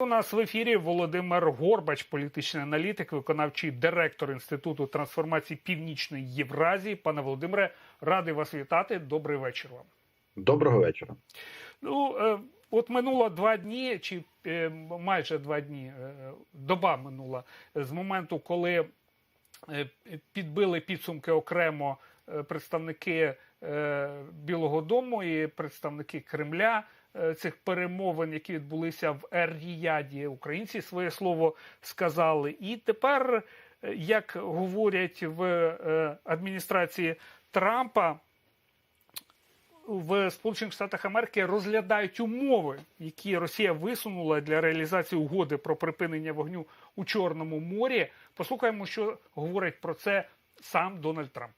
У нас в ефірі Володимир Горбач, політичний аналітик, виконавчий директор Інституту трансформації Північної Євразії. Пане Володимире, радий вас вітати. Добрий вечір вам. Доброго вечора. Ну е, от минуло два дні, чи е, майже два дні, е, доба минула з моменту, коли підбили підсумки окремо представники Білого Дому і представники Кремля цих перемовин, які відбулися в Ер-Ріяді. Українці своє слово сказали. І тепер, е, як говорять в е, адміністрації Трампа, в Сполучених Штатах Америки розглядають умови, які Росія висунула для реалізації угоди про припинення вогню у Чорному морі. Послухаємо, що говорить про це сам Дональд Трамп.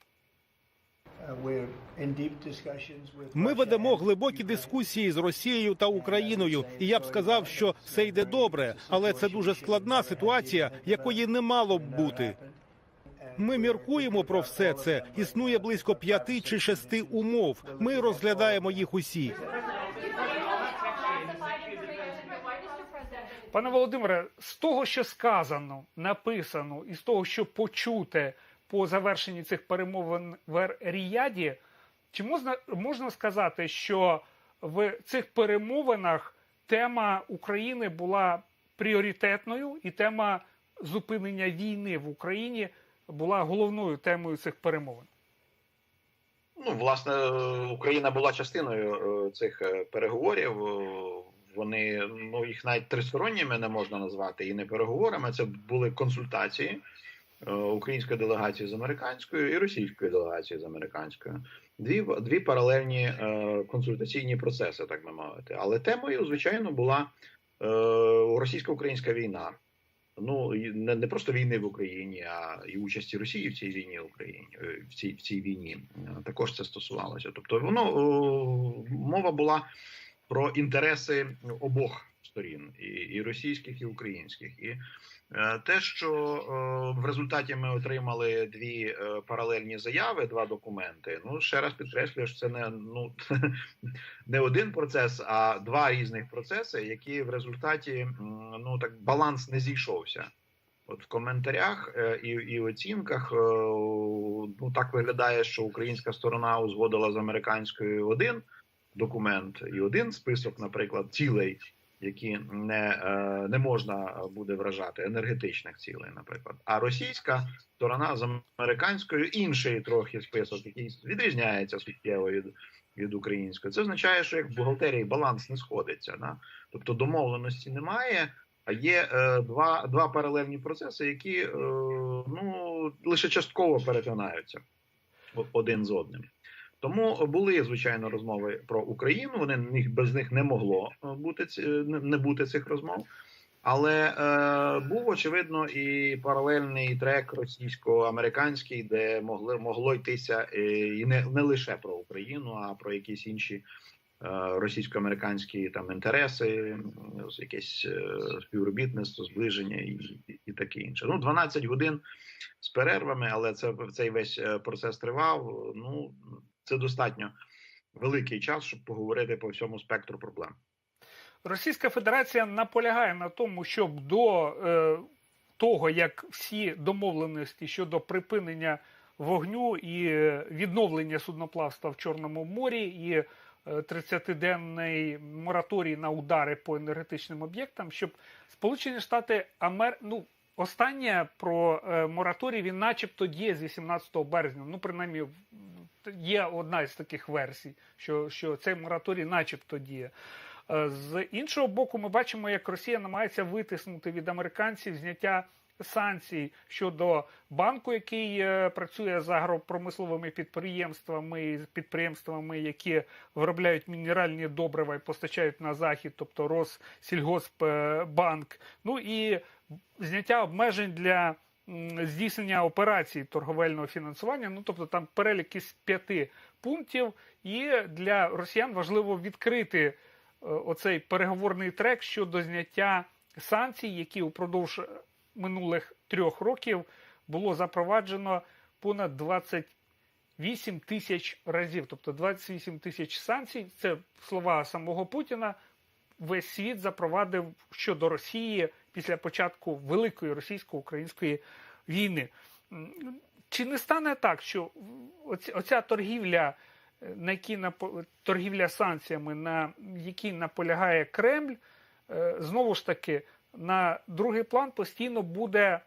Ми ведемо глибокі дискусії з Росією та Україною, і я б сказав, що все йде добре, але це дуже складна ситуація, якої не мало б бути. Ми міркуємо про все це. Існує близько п'яти чи шести умов. Ми розглядаємо їх усі. Пане Володимире, з того, що сказано, написано, і з того, що почуте по завершенні цих перемовин в Ріяді, чи можна, можна сказати, що в цих перемовинах тема України була пріоритетною, і тема зупинення війни в Україні була головною темою цих перемовин? Ну, власне, Україна була частиною е, цих е, переговорів. Е, Вони ну їх навіть тристоронніми не можна назвати і не переговорами. Це були консультації е, української делегації з американською і російської делегації з американською. Дві дві паралельні е, консультаційні процеси, так би мовити. Але темою, звичайно, була е, російсько-українська війна. Ну не, не просто війни в Україні, а і участі Росії в цій війні в Україні е, в цій в цій війні е, також це стосувалося. Тобто, воно о, мова була про інтереси обох сторін, і, і російських, і українських. І е, те, що е, в результаті ми отримали дві е, паралельні заяви, два документи. Ну ще раз підкреслюю, що це не ну не один процес, а два різних процеси, які в результаті ну так баланс не зійшовся. От в коментарях е, і, і оцінках е, ну так виглядає, що українська сторона узгодила з американською один документ і один список, наприклад, цілей, які не, е, не можна буде вражати, енергетичних цілей, наприклад. А російська сторона з американською інший трохи список, який відрізняється суттєво від, від української. Це означає, що як в бухгалтерії баланс не сходиться. Да? Тобто домовленості немає. А є е, два два паралельні процеси, які е, ну лише частково перетинаються один з одним. Тому були звичайно розмови про Україну. Вони без них не могло бути не бути цих розмов. Але е, був очевидно і паралельний трек російсько-американський, де могли могло йтися і не не лише про Україну, а про якісь інші е, російсько-американські там інтереси, якесь е, співробітництво, зближення і, і таке інше. Ну 12 годин з перервами, але це цей весь процес тривав. Ну це достатньо великий час, щоб поговорити по всьому спектру проблем. Російська Федерація наполягає на тому, щоб до е, того, як всі домовленості щодо припинення вогню і відновлення судноплавства в Чорному морі, і 30-денний мораторій на удари по енергетичним об'єктам, щоб Сполучені Штати Амер... ну, Останнє про е, мораторій він, начебто, діє з 18 березня. Ну, принаймні, є одна із таких версій, що що цей мораторій, начебто, діє. Е, з іншого боку, ми бачимо, як Росія намагається витиснути від американців зняття санкцій щодо банку, який е, працює з агропромисловими підприємствами, підприємствами, які виробляють мінеральні добрива і постачають на захід, тобто Россільгоспбанк. Ну і зняття обмежень для здійснення операцій торговельного фінансування. Ну тобто там перелік із п'яти пунктів, і для росіян важливо відкрити е, оцей переговорний трек щодо зняття санкцій, які упродовж минулих трьох років було запроваджено понад 28 тисяч разів. Тобто 28 тисяч санкцій. Це слова самого Путіна. весь світ запровадив щодо Росії після початку великої російсько-української війни. Чи не стане так, що оця, торгівля, е, на напо- торгівля санкціями, на якій наполягає Кремль, е, знову ж таки на другий план постійно буде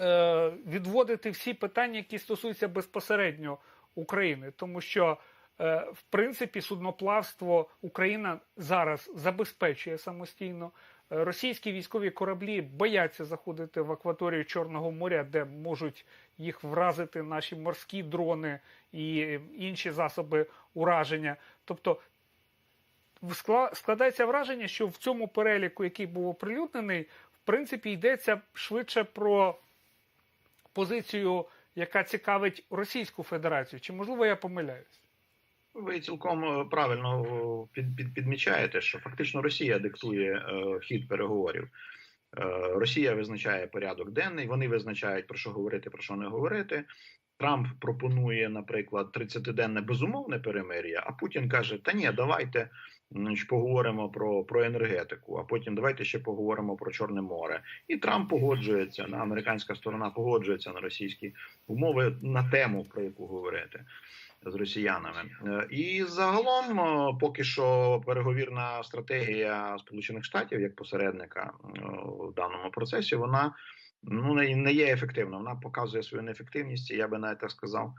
е, відводити всі питання, які стосуються безпосередньо України, тому що е, в принципі судноплавство Україна зараз забезпечує самостійно. Російські військові кораблі бояться заходити в акваторію Чорного моря, де можуть їх вразити наші морські дрони і інші засоби ураження. Тобто складається враження, що в цьому переліку, який був оприлюднений, в принципі йдеться швидше про позицію, яка цікавить Російську Федерацію. Чи можливо я помиляюсь? Ви цілком е, правильно е, під, під, підмічаєте, що фактично Росія диктує е, хід переговорів. Е, Росія визначає порядок денний, вони визначають про що говорити, про що не говорити. Трамп пропонує, наприклад, 30-денне безумовне перемир'я, а Путін каже: Та ні, давайте поговоримо про, про енергетику, а потім давайте ще поговоримо про Чорне море. І Трамп погоджується на американська сторона погоджується на російські умови на тему, про яку говорити з росіянами. Е, І загалом, е, поки що, переговірна стратегія Сполучених Штатів як посередника е, в даному процесі, вона ну не, не є ефективна. Вона показує свою неефективність. Я би навіть так сказав,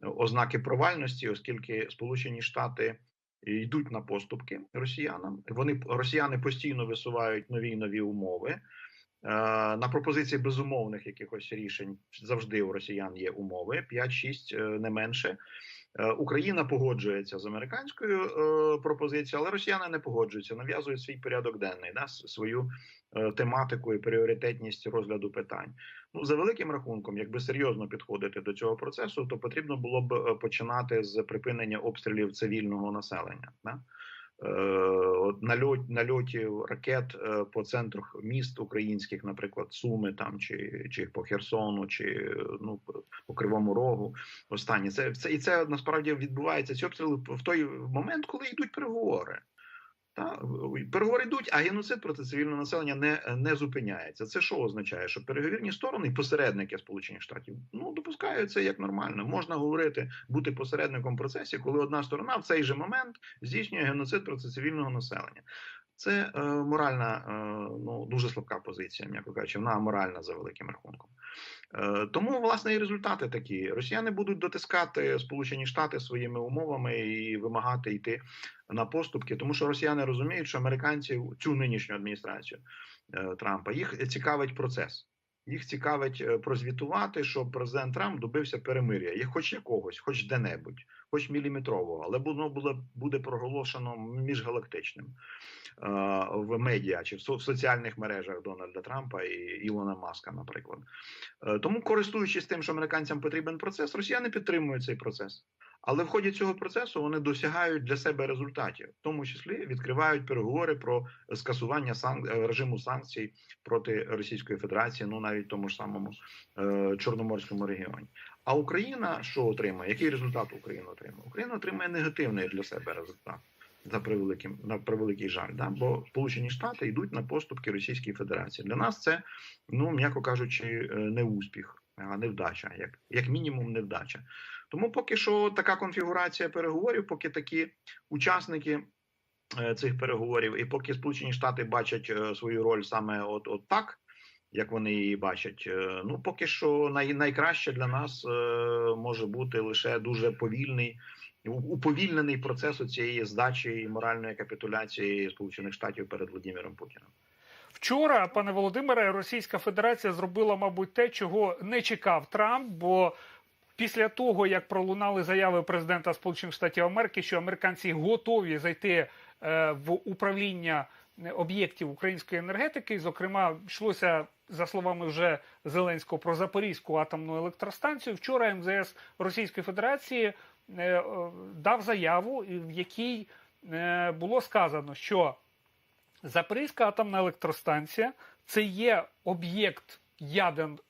ознаки провальності, оскільки Сполучені Штати. Йдуть на поступки росіянам. Вони росіяни постійно висувають нові і нові умови. Е, На пропозиції безумовних якихось рішень завжди у росіян є умови 5-6 е, не менше. Е, Україна погоджується з американською пропозицією, але росіяни не погоджуються, нав'язують свій порядок денний, да, свою тематику і пріоритетність розгляду питань. Ну за великим рахунком, якби серйозно підходити до цього процесу, то потрібно було б починати з припинення обстрілів цивільного населення. Да? Е, нальот, нальотів ракет е, по центрах міст українських, наприклад, Суми там чи, чи по Херсону, чи ну по- Кривому Рогу. Останні це, це і це насправді відбувається ці в той момент, коли йдуть переговори. Та переговори йдуть, а геноцид проти цивільного населення не, не зупиняється. Це що означає? Що переговірні сторони, посередники Сполучених Штатів, ну допускають це як нормально. Можна говорити, бути посередником процесі, коли одна сторона в цей же момент здійснює геноцид проти цивільного населення. Це е, моральна, е, ну дуже слабка позиція, м'яко кажучи, вона моральна за великим рахунком. Е, тому власне і результати такі: Росіяни будуть дотискати Сполучені Штати своїми умовами і вимагати йти на поступки, тому що росіяни розуміють, що американці цю нинішню адміністрацію е, Трампа їх цікавить процес. Їх цікавить е, прозвітувати, що президент Трамп добився перемир'я, є хоч якогось, хоч де-небудь, хоч міліметрового, але воно буде, буде проголошено міжгалактичним е, в медіа чи в соціальних мережах Дональда Трампа і Ілона Маска, наприклад. Е, Тому, користуючись тим, що американцям потрібен процес, росіяни підтримують цей процес. Але в ході цього процесу вони досягають для себе результатів, в тому числі відкривають переговори про скасування сан... е, режиму санкцій проти Російської Федерації, ну навіть в тому ж самому е, Чорноморському регіоні. А Україна що отримає? Який результат Україна отримає? Україна отримає негативний для себе результат. За превеликим на превеликий жаль, да? бо Сполучені Штати йдуть на поступки Російської Федерації. Для нас це, ну м'яко кажучи, е, не успіх, а невдача, як, як мінімум, невдача. Тому поки що така конфігурація переговорів, поки такі учасники е, цих переговорів, і поки Сполучені Штати бачать е, свою роль саме от, от так, як вони її бачать, е, ну поки що най, найкраще для нас може бути лише дуже повільний. Уповільнений процес цієї здачі і моральної капітуляції Сполучених Штатів перед Владимиром Путіним. Вчора, пане Володимире, Російська Федерація зробила, мабуть, те, чого не чекав Трамп, бо після того, як пролунали заяви президента Сполучених Штатів Америки, що американці готові зайти е, в управління е, об'єктів української енергетики, зокрема, йшлося за словами вже Зеленського про Запорізьку атомну електростанцію. Вчора МЗС Російської Федерації е, дав заяву, в якій було сказано, що Запорізька атомна електростанція це є об'єкт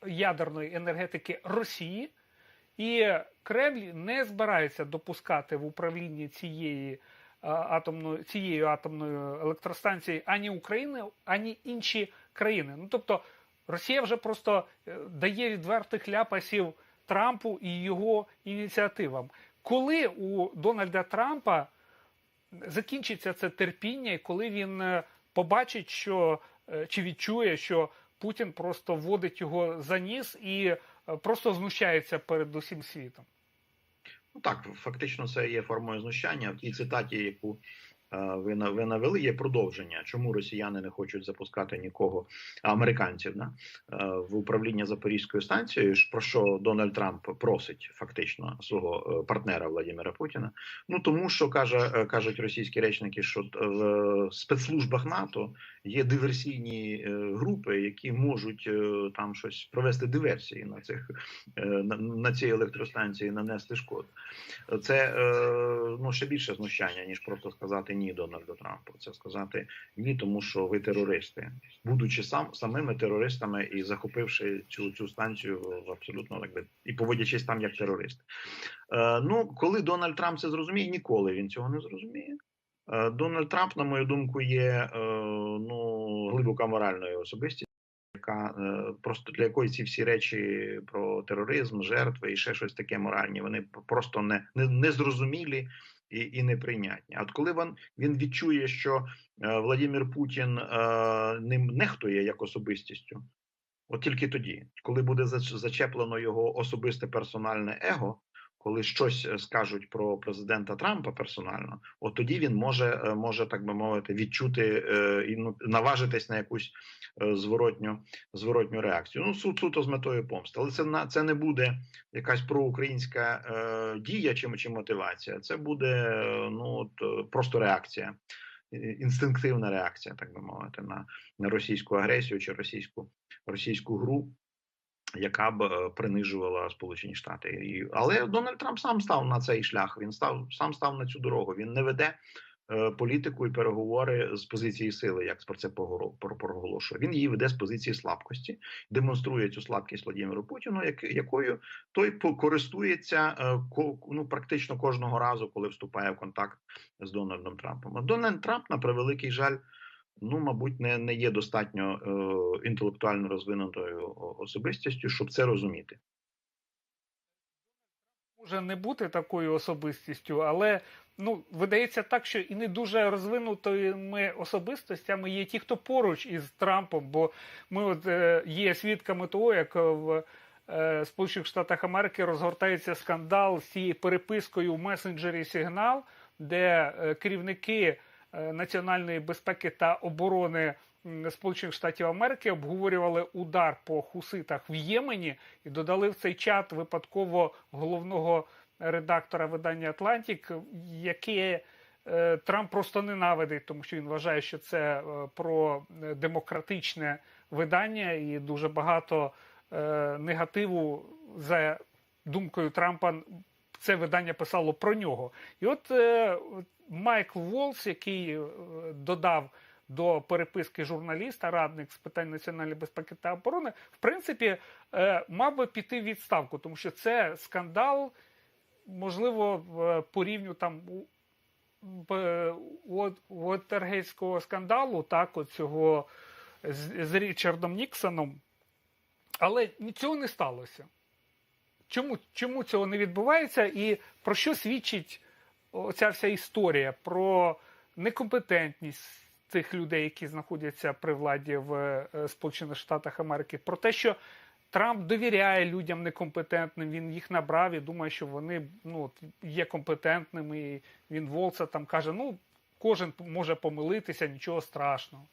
ядерної енергетики Росії, і Кремль не збирається допускати в управлінні цієї а, атомною цією атомною електростанцією ані України, ані інші країни. Ну тобто Росія вже просто е, дає відвертих ляпасів Трампу і його ініціативам. Коли у Дональда Трампа закінчиться це терпіння, і коли він е, побачить, що е, чи відчує, що Путін просто вводить його за ніс і е, просто знущається перед усім світом. Ну так, фактично, це є формою знущання. В тій цитаті, яку е, ви ви навели, є продовження. Чому росіяни не хочуть запускати нікого американців да, е, в управління Запорізькою станцією? Про що Дональд Трамп просить фактично свого е, партнера Владимира Путіна? Ну тому що каже, е, кажуть російські речники, що е, в спецслужбах НАТО є диверсійні е, групи, які можуть е, там щось провести диверсії на цих е, на, на цій електростанції, нанести шкоду. Це ну ще більше знущання, ніж просто сказати ні Дональду Трампу. Це сказати ні, тому що ви терористи, будучи сам самими терористами і захопивши цю цю станцію абсолютно так би і поводячись там як терористи. Е, ну коли Дональд Трамп це зрозуміє, ніколи він цього не зрозуміє. Е, Дональд Трамп, на мою думку, є е, ну глибоко моральною особистістю. Яка е, просто для якої ці всі речі про тероризм, жертви і ще щось таке моральні, вони просто не, не, не зрозумілі і, і неприйнятні. А от коли він, він відчує, що Владимир Путін ним нехтує як особистістю, от тільки тоді, коли буде зач- зачеплено його особисте персональне его, коли щось е, скажуть про президента Трампа персонально, от тоді він може, е, може так би мовити, відчути е, і ну, наважитись на якусь зворотню зворотню реакцію. Ну, суд суто з метою помсти. Але це на це не буде якась проукраїнська дія чи, чи мотивація. Це буде ну от просто реакція, інстинктивна реакція, так би мовити, на, на російську агресію чи російську російську гру. Яка б е, принижувала Сполучені Штати, але Дональд Трамп сам став на цей шлях. Він став сам став на цю дорогу. Він не веде е, політику і переговори з позиції сили, як про це проголошує. Він її веде з позиції слабкості, демонструє цю слабкість Владимиру Путіну, як, якою той користується е, ко, ну практично кожного разу, коли вступає в контакт з Дональдом Трампом. Дональд Трамп, на превеликий жаль. Ну, мабуть, не, не є достатньо е, інтелектуально розвинутою особистістю, щоб це розуміти. може не бути такою особистістю, але ну видається так, що і не дуже розвинутими особистостями є ті, хто поруч із Трампом, бо ми от е, є свідками того, як в е, Сполучених Штатах Америки розгортається скандал з цією перепискою в месенджері Сигнал, де е, керівники національної безпеки та оборони. Сполучених Штатів Америки обговорювали удар по хуситах в Ємені і додали в цей чат випадково головного редактора видання Атлантік, яке е, Трамп просто ненавидить, тому що він вважає, що це е, про е, демократичне видання, і дуже багато е, негативу за думкою Трампа. Це видання писало про нього. І от е, Майкл Волс, який е, додав до переписки журналіста, радник з питань національної безпеки та оборони, в принципі, е, мав би піти в відставку, тому що це скандал, можливо, в- по рівню там у- Уотергейського скандалу, так, от з, з Річардом Ніксоном. Але цього не сталося. Чому, чому цього не відбувається і про що свідчить оця вся історія про некомпетентність цих людей, які знаходяться при владі в е, Сполучених Штатах Америки, про те, що Трамп довіряє людям некомпетентним, він їх набрав і думає, що вони ну, є компетентними. Він Волца там каже: ну, кожен може помилитися, нічого страшного.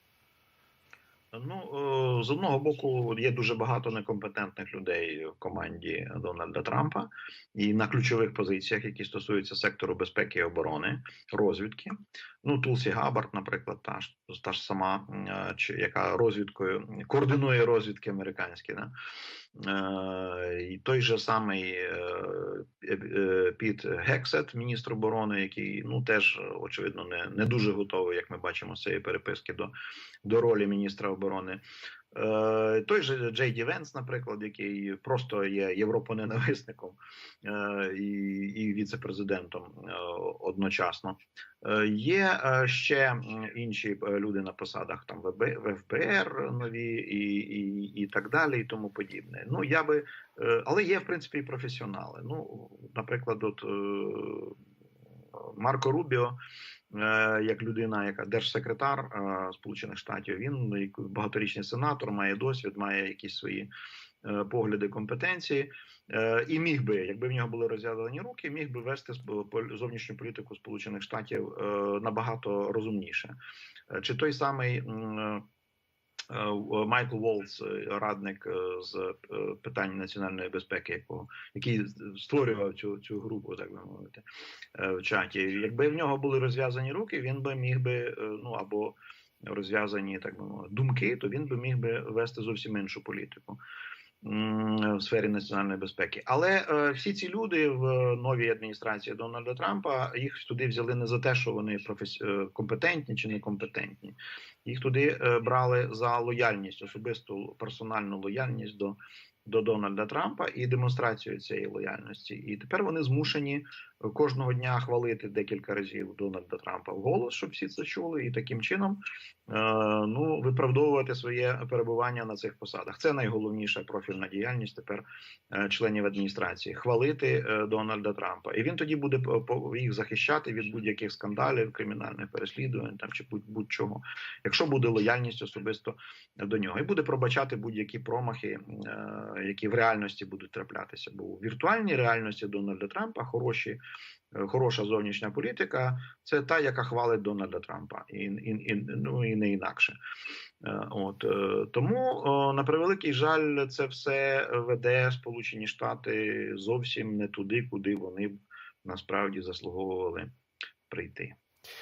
Ну е, з одного боку є дуже багато некомпетентних людей в команді Дональда Трампа і на ключових позиціях, які стосуються сектору безпеки і оборони, розвідки. Ну Тулсі Габард, наприклад, та ж та ж сама, е, яка розвідкою координує розвідки американські, да? Е, і той же самий е, е, Піт Гексет, міністр оборони, який ну теж очевидно не, не дуже готовий, як ми бачимо з цієї переписки до, до ролі міністра оборони той же Джей Ді Венс, наприклад, який просто є європоненависником е, і, і віце-президентом е, одночасно. Е, Є е, ще інші е, люди на посадах там в ФБР нові і, і, і так далі, і тому подібне. Ну я би, е, але є в принципі і професіонали. Ну, наприклад, от е, Марко Рубіо, е, як людина, яка держсекретар е, Сполучених Штатів, він багаторічний сенатор, має досвід, має якісь свої е, погляди, компетенції, е, і міг би, якби в нього були розв'язані руки, міг би вести зовнішню політику Сполучених Штатів е, набагато розумніше. Е, Чи той самий е, е, Майкл Волц, е, радник е, з е, питань національної безпеки, якого який створював цю цю групу, так би мовити, е, в чаті. Якби в нього були розв'язані руки, він би міг би е, ну або розв'язані так би мовити, думки, то він би міг би вести зовсім іншу політику. В сфері національної безпеки, але е, всі ці люди в новій адміністрації Дональда Трампа їх туди взяли не за те, що вони професі... е, компетентні чи некомпетентні. Їх туди е, брали за лояльність, особисту персональну лояльність до, до Дональда Трампа і демонстрацію цієї лояльності. І тепер вони змушені кожного дня хвалити декілька разів Дональда Трампа в голос, щоб всі це чули, і таким чином е, ну виправдовувати своє перебування на цих посадах. Це найголовніша профільна діяльність тепер е, членів адміністрації хвалити е, Дональда Трампа, і він тоді буде їх захищати від будь-яких скандалів, кримінальних переслідувань там чи будь- будь-чого, якщо буде лояльність особисто до нього, і буде пробачати будь-які промахи, е, які в реальності будуть траплятися. Бо у віртуальній реальності Дональда Трампа хороші. Е, Хороша зовнішня політика це та, яка хвалить Дональда Трампа, і, і, і, ну, і не інакше. Е, От е, тому на превеликий жаль, це все веде Сполучені Штати зовсім не туди, куди вони насправді заслуговували прийти.